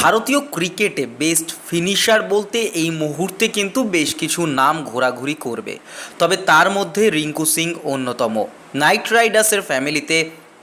ভারতীয় ক্রিকেটে best finisher বলতে এই মুহূর্তে কিন্তু বেশ কিছু নাম ঘোরাঘুরি করবে। তবে তার মধ্যে রিঙ্কু সিং অন্যতম। নাইট রাইডার্সের ফ্যামিলিতে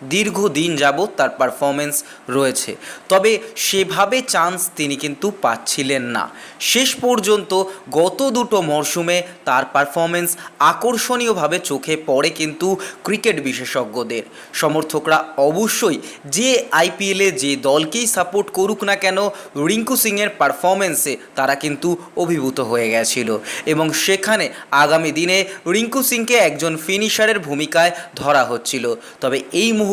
দীর্ঘদিন যাবৎ তার পারফরমেন্স রয়েছে। তবে সেভাবে চান্স তিনি কিন্তু পাচ্ছিলেন না। শেষ পর্যন্ত গত দুটো মরশুমে তার পারফরমেন্স আকর্ষণীয়ভাবে চোখে পড়ে কিন্তু ক্রিকেট বিশেষজ্ঞদের। সমর্থকরা অবশ্যই যে আইপিএলে যে দলকেই সাপোর্ট করুক না কেন, রিঙ্কু সিংয়ের পারফরমেন্সে তারা কিন্তু অভিভূত হয়ে গেছিল। এবং সেখানে আগামী দিনে রিঙ্কু সিংকে একজন ফিনিশারের ভূমিকায় ধরা হচ্ছিল। তবে এই মুহূর্তে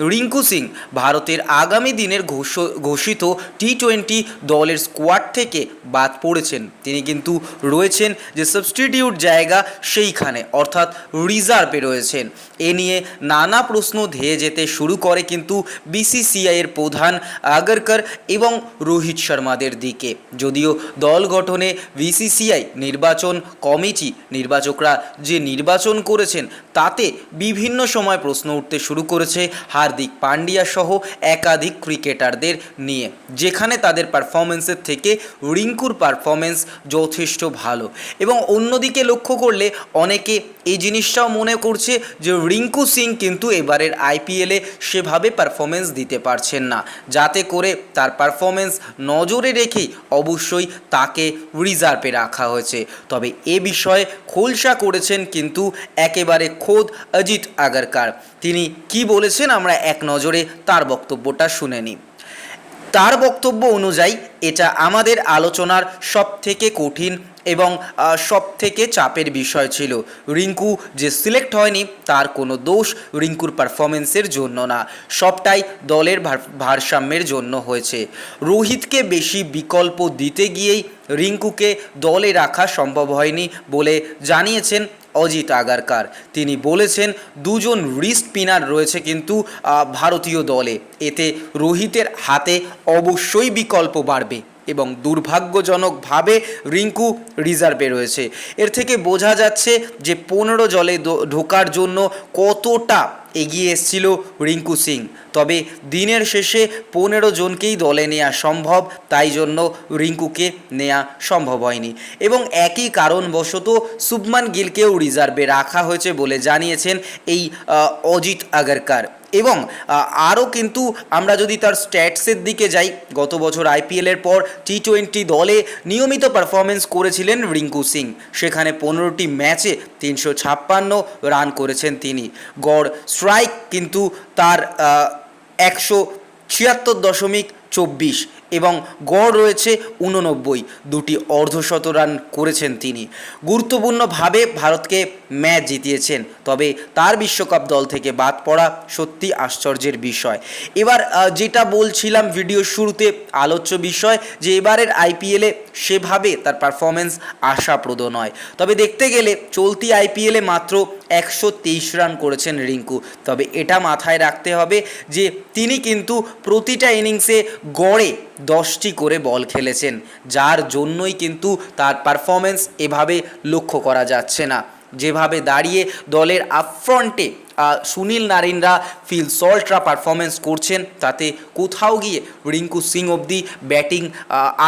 রিঙ্কু সিং ভারতের আগামী দিনের ঘোষ- ঘোষিত টি টোয়েন্টি দলের স্কোয়াড থেকে বাদ পড়েছেন। তিনি কিন্তু রয়েছেন যে সাবস্টিটিউট জায়গা সেইখানে, অর্থাৎ রিজার্ভে রয়েছেন। এ নিয়ে নানা প্রশ্ন ধেয়ে যেতে শুরু করে কিন্তু বিসিসিআইয়ের প্রধান আগরকর এবং রোহিত শর্মাদের দিকে। যদিও দল গঠনে বিসিসিআই নির্বাচন কমিটি নির্বাচকরা যে নির্বাচন করেছেন, তাতে বিভিন্ন সময় প্রশ্ন উঠতে শুরু করেছে। হার্দিক পান্ডিয়া সহ একাধিক ক্রিকেটারদের নিয়ে, যেখানে তাদের পারফরমেন্সের থেকে রিঙ্কুর পারফরমেন্স যথেষ্ট ভালো। এবং অন্যদিকে লক্ষ্য করলে অনেকে এই জিনিসটাও মনে করছে যে রিঙ্কু সিং কিন্তু এবারের আইপিএলে সেভাবে পারফরমেন্স দিতে পারছেন না। যাতে করে তার পারফরমেন্স নজরে রেখেই অবশ্যই তাকে রিজার্ভে রাখা হয়েছে। তবে এ বিষয়ে খোলসা করেছেন কিন্তু একেবারে খোদ অজিত আগারকার। তিনি কি বলেছেন, আমরা এক নজরে তার বক্তব্যটা শুনে নিই। তার বক্তব্য অনুযায়ী এটা আমাদের আলোচনার সবথেকে কঠিন এবং সবথেকে চাপের বিষয় ছিল। রিঙ্কু যে সিলেক্ট হয়নি, তার কোনো দোষ রিঙ্কুর পারফরমেন্সের জন্য না। সবটাই দলের ভারসাম্যের জন্য হয়েছে। রোহিতকে বেশি বিকল্প দিতে গিয়েই রিঙ্কুকে দলে রাখা সম্ভব হয়নি বলে জানিয়েছেন অজিত আগারকার। তিনি বলেছেন, দুজন রিস্ট স্পিনার রয়েছে কিন্তু ভারতীয় দলে। এতে রোহিতের হাতে অবশ্যই বিকল্প বাড়বে। এবং দুর্ভাগ্যজনকভাবে রিঙ্কু রিজার্ভে রয়েছে। এর থেকে বোঝা যাচ্ছে যে পনেরো জলে ঢোকার জন্য কতটা এগিয়ে এসেছিল রিঙ্কু সিং। তবে দিনের শেষে পনেরো জনকেই দলে নেওয়া সম্ভব, তাই জন্য রিঙ্কুকে নেওয়া সম্ভব হয়নি। এবং একই কারণবশত শুভমান গিলকেও রিজার্ভে রাখা হয়েছে বলে জানিয়েছেন এই অজিত আগারকার। এবং আরও কিন্তু আমরা যদি তার স্ট্যাটসের দিকে যাই, গত বছর আইপিএলের পর টি টোয়েন্টি দলে নিয়মিত পারফরমেন্স করেছিলেন রিঙ্কু সিং। সেখানে পনেরোটি ম্যাচে তিনশো ছাপ্পান্ন রান করেছেন তিনি। গড় স্ট্রাইক কিন্তু তার একশো ছিয়াত্তর দশমিক চব্বিশ এবং গড় রয়েছে উননব্বই। দুটি অর্ধশত রান করেছেন তিনি। গুরুত্বপূর্ণভাবে ভারতকে ম্যাচ জিতিয়েছেন। তবে তার বিশ্বকাপ দল থেকে বাদ পড়া সত্যি আশ্চর্যের বিষয়। এবার যেটা বলছিলাম ভিডিও শুরুতে, আলোচ্য বিষয় যে এবারের আইপিএলে সেভাবে তার পারফরমেন্স আশাপ্রদ নয়। তবে দেখতে গেলে চলতি আইপিএলে মাত্র একশো তেইশ রান করেছেন রিঙ্কু। তবে এটা মাথায় রাখতে হবে যে তিনি কিন্তু প্রতিটা ইনিংসে গড়ে দশটি করে বল খেলেছেন, যার জন্যই কিন্তু তার পারফরমেন্স এভাবে লক্ষ্য করা যাচ্ছে না। যেভাবে দাঁড়িয়ে দলের আপফ্রন্টে সুনীল নারিনরা ফিল সল্টরা পারফরমেন্স করছেন, তাতে কোথাও গিয়ে রিঙ্কু সিং অবধি ব্যাটিং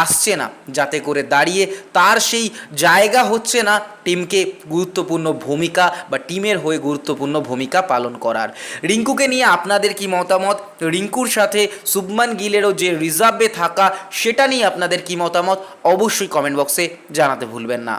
আসছে না। যাতে করে দাঁড়িয়ে তার সেই জায়গা হচ্ছে না টিমকে গুরুত্বপূর্ণ ভূমিকা বা টিমের হয়ে গুরুত্বপূর্ণ ভূমিকা পালন করার। রিঙ্কুকে নিয়ে আপনাদের কি মতামত? রিঙ্কুর সাথে শুভমান গিলেরও যে রিজার্ভে থাকা, সেটা নিয়ে আপনাদের কি মতামত? অবশ্যই কমেন্ট বক্সে জানাতে ভুলবেন না।